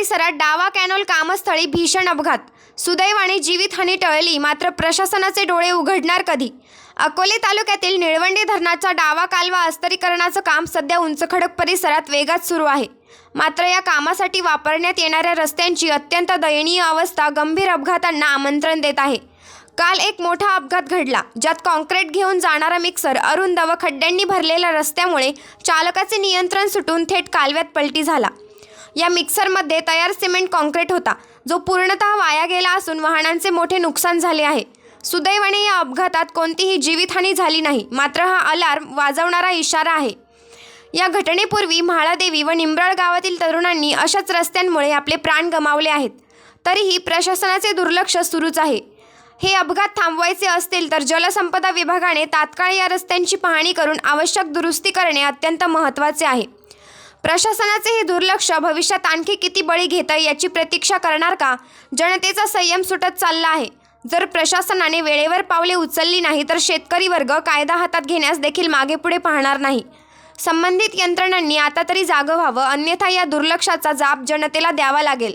परिसरात डावा कॅनोल कामस्थळी भीषण अपघात. सुदैवाने जीवितहानी टळली मात्र प्रशासनाचे डोळे उघडणार कधी? अकोले तालुक्यातील निळवंडे धरणाचा डावा कालवा अस्तरीकरणाचं काम सध्या उंचखडक परिसरात वेगात सुरू आहे. मात्र या कामासाठी वापरण्यात येणाऱ्या रस्त्यांची अत्यंत दयनीय अवस्था गंभीर अपघातांना आमंत्रण देत आहे. काल एक मोठा अपघात घडला ज्यात कॉन्क्रीट घेऊन जाणारा मिक्सर अरुंद व खड्ड्यांनी भरलेल्या रस्त्यामुळे चालकाचे नियंत्रण सुटून थेट कालव्यात पलटी झाला. या मिक्सरमध्ये तयार सिमेंट कॉन्क्रीट होता जो पूर्णतः वाया गेला असून वाहनांचे मोठे नुकसान झाले आहे. सुदैवाने या अपघातात कोणतीही जीवितहानी झाली नाही मात्र हा अलार्म वाजवणारा इशारा आहे. या घटनेपूर्वी म्हाळादेवी व निंबराळ गावातील तरुणांनी अशाच रस्त्यांमुळे आपले प्राण गमावले आहेत. तरीही प्रशासनाचे दुर्लक्ष सुरूच आहे. हे अपघात थांबवायचे असतील तर जलसंपदा विभागाने तात्काळ या रस्त्यांची पाहणी करून आवश्यक दुरुस्ती करणे अत्यंत महत्त्वाचे आहे. प्रशासनाचे हे दुर्लक्ष भविष्यात आणखी किती बळी घेतं याची प्रतीक्षा करणार का? जनतेचा संयम सुटत चालला आहे. जर प्रशासनाने वेळेवर पावले उचलली नाही तर शेतकरी वर्ग कायदा हातात घेण्यास देखील मागेपुढे पाहणार नाही. संबंधित यंत्रणांनी आता तरी जागं व्हावं अन्यथा या दुर्लक्षाचा जाब जनतेला द्यावा लागेल.